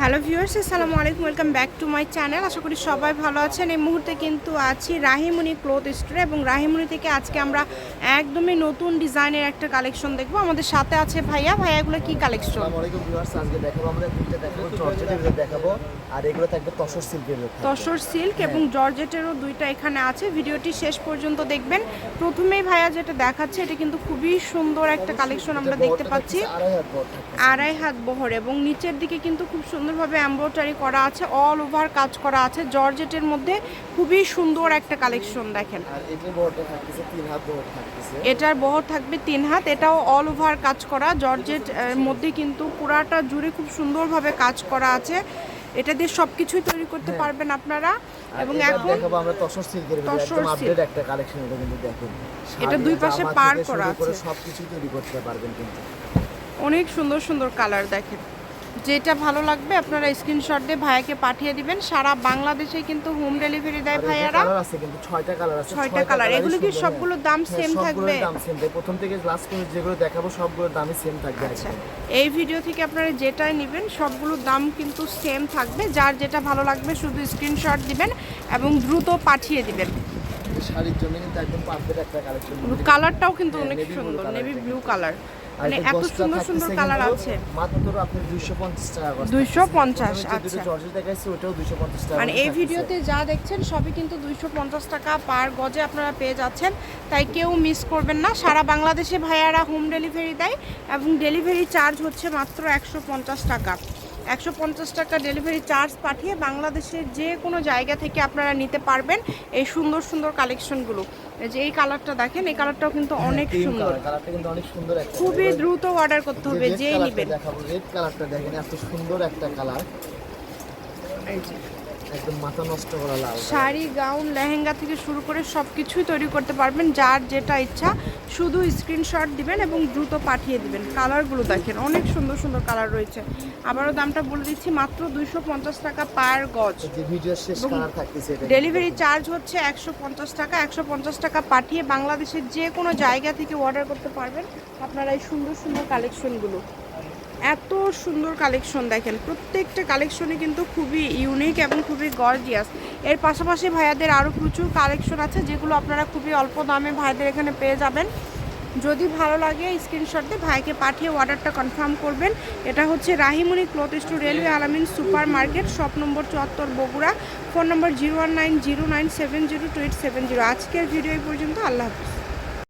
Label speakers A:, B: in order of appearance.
A: Hello viewers আসসালামু আলাইকুম welcome back to my channel. আশা করি সবাই ভালো আছেন। এই মুহূর্তে কিন্তু আছি রাহিমণি ক্লোথ স্টোরে এবং রাহিমণি থেকে আজকে আমরা একদমই নতুন ডিজাইনের একটা কালেকশন দেখব। আমাদের সাথে আছে ভাইয়া। ভাইয়াগুলো কি কালেকশন?
B: আসসালামু আলাইকুম ভিউয়ার্স আজকে দেখাবো আমরা দুইটা দেখাবো জর্জেটের দেখাবো আর এগুলো থাকবে তসর সিল্কের
A: তসর সিল্ক এবং জর্জেটেরও দুইটা এখানে আছে। ভিডিওটি শেষ পর্যন্ত দেখবেন। প্রথমেই ভাইয়া যেটা দেখাচ্ছে এটা কিন্তু খুবই সুন্দর একটা কালেকশন আমরা দেখতে পাচ্ছি।
B: আড়াই হাত
A: আড়াই হাত বহর এবং নিচের দিকে কিন্তু খুব সুন্দরভাবে এমব্রয়ডারি করা আছে অল ওভার কাজ করা আছে। জর্জেটের মধ্যে খুবই সুন্দর একটা কালেকশন দেখেন।
B: এটার
A: বহর থাকবে তিন হাত এটাও অল ওভার কাজ করা। জর্জেট এর মধ্যে কিন্তু পুরাটা জুড়ে খুব সুন্দরভাবে কাজ করা আছে। এটা দিয়ে সব কিছুই তৈরি করতে
B: হ্যাঁ।
A: পারবেন আপনারা। এবং এখন
B: দেখাবো আমরা তসর সিল্কের একদম। আপডেট একটা কালেকশন এটা কিন্তু দেখেন।
A: এটা দুই পাশে পার করা আছে।
B: সবকিছু তৈরি করতে পারবেন কিন্তু।
A: অনেক সুন্দর সুন্দর কালার দেখেন। যেটা ভালো লাগবে আপনারা স্ক্রিনশট দিয়ে ভাইয়াকে পাঠিয়ে দিবেন। সারা বাংলাদেশে কিন্তু হোম ডেলিভারি দেয় ভাইয়ারা।
B: আছে কিন্তু ছয়টা কালার আছে
A: ছয়টা
B: colour-ই
A: এগুলো কি সবগুলোর। দাম
B: হ্যাঁ, সবগুলোর
A: থাকবে?
B: দাম সেম থাকবে প্রথম থেকে লাস্ট পর্যন্ত যেগুলো দেখাবো সবগুলোর দামই সেম থাকবে
A: আচ্ছা এই ভিডিও থেকে আপনারা যেটাই নেবেন সবগুলোর দাম কিন্তু সেম থাকবে। যার যেটা ভালো লাগবে শুধু স্ক্রিনশট দিবেন এবং দ্রুত পাঠিয়ে দিবেন।
B: শাড়ির জন্য কিন্তু একদম পারফেক্ট একটা কালেকশন
A: কালারটাও কিন্তু
B: হ্যাঁ,
A: অনেক সুন্দর নেভি ব্লু কালার মানে এত সুন্দর সুন্দর কালার আছে।
B: মাত্র আপনি 250 টাকা গজ
A: 250
B: থাকতেছে।
A: আচ্ছা।
B: যেটা জর্জেট দেখাইছে ওটাও 250 টাকা
A: মানে এই ভিডিওতে যা দেখছেন সবই কিন্তু দুইশো পঞ্চাশ টাকা পার গজে আপনারা পেয়ে যাচ্ছেন। তাই কেউ মিস করবেন না। সারা বাংলাদেশে ভাইয়ারা হোম ডেলিভারি দেয় এবং ডেলিভারি চার্জ হচ্ছে মাত্র একশো পঞ্চাশ টাকা। একশো পঞ্চাশ টাকা ডেলিভারি চার্জ পাঠিয়ে বাংলাদেশের যে কোনো জায়গা থেকে আপনারা নিতে পারবেন এই সুন্দর সুন্দর কালেকশনগুলো যে এই কালারটা দেখেন এই কালারটাও কিন্তু অনেক সুন্দর।
B: কালারটা কিন্তু অনেক সুন্দর
A: খুবই দ্রুত অর্ডার করতে হবে যেই নেবেন।
B: দেখাবো রেড কালারটা দেখেন এত সুন্দর একটা কালার
A: এই যে।
B: একদম মাথা নষ্ট করা লাল।
A: শাড়ি গাউন লেহেঙ্গা থেকে শুরু করে সব কিছুই তৈরি করতে পারবেন যার যেটা ইচ্ছা। শুধু স্ক্রিনশট দিবেন এবং দ্রুত পাঠিয়ে দিবেন। কালারগুলো দেখেন অনেক সুন্দর সুন্দর কালার রয়েছে। আবারও দামটা বলে দিচ্ছি মাত্র দুইশো পঞ্চাশ টাকা পার গজ। ডেলিভারি চার্জ হচ্ছে একশো পঞ্চাশ টাকা। একশো পঞ্চাশ টাকা পাঠিয়ে বাংলাদেশের যে কোনো জায়গা থেকে অর্ডার করতে পারবেন। আপনারা এই সুন্দর সুন্দর কালেকশনগুলো এত সুন্দর কালেকশন দেখেন। প্রত্যেকটা কালেকশনে কিন্তু খুবই ইউনিক এবং খুবই গর্জিয়াস এর পাশাপাশি ভাইয়াদের আরও প্রচুর কালেকশন আছে, যেগুলো আপনারা খুবই অল্প দামে ভাইদের এখানে পেয়ে যাবেন। যদি ভালো লাগে স্ক্রিনশট দিয়ে ভাইকে পাঠিয়ে অর্ডারটা কনফার্ম করবেন। এটা হচ্ছে Rahimoni cloth store railway Alamin super market shop number চুয়াত্তর, Bogura. Phone number zero one nine zero nine seven zero two eight seven zero আজকের ভিডিও পর্যন্ত, আল্লাহ হাফিজ।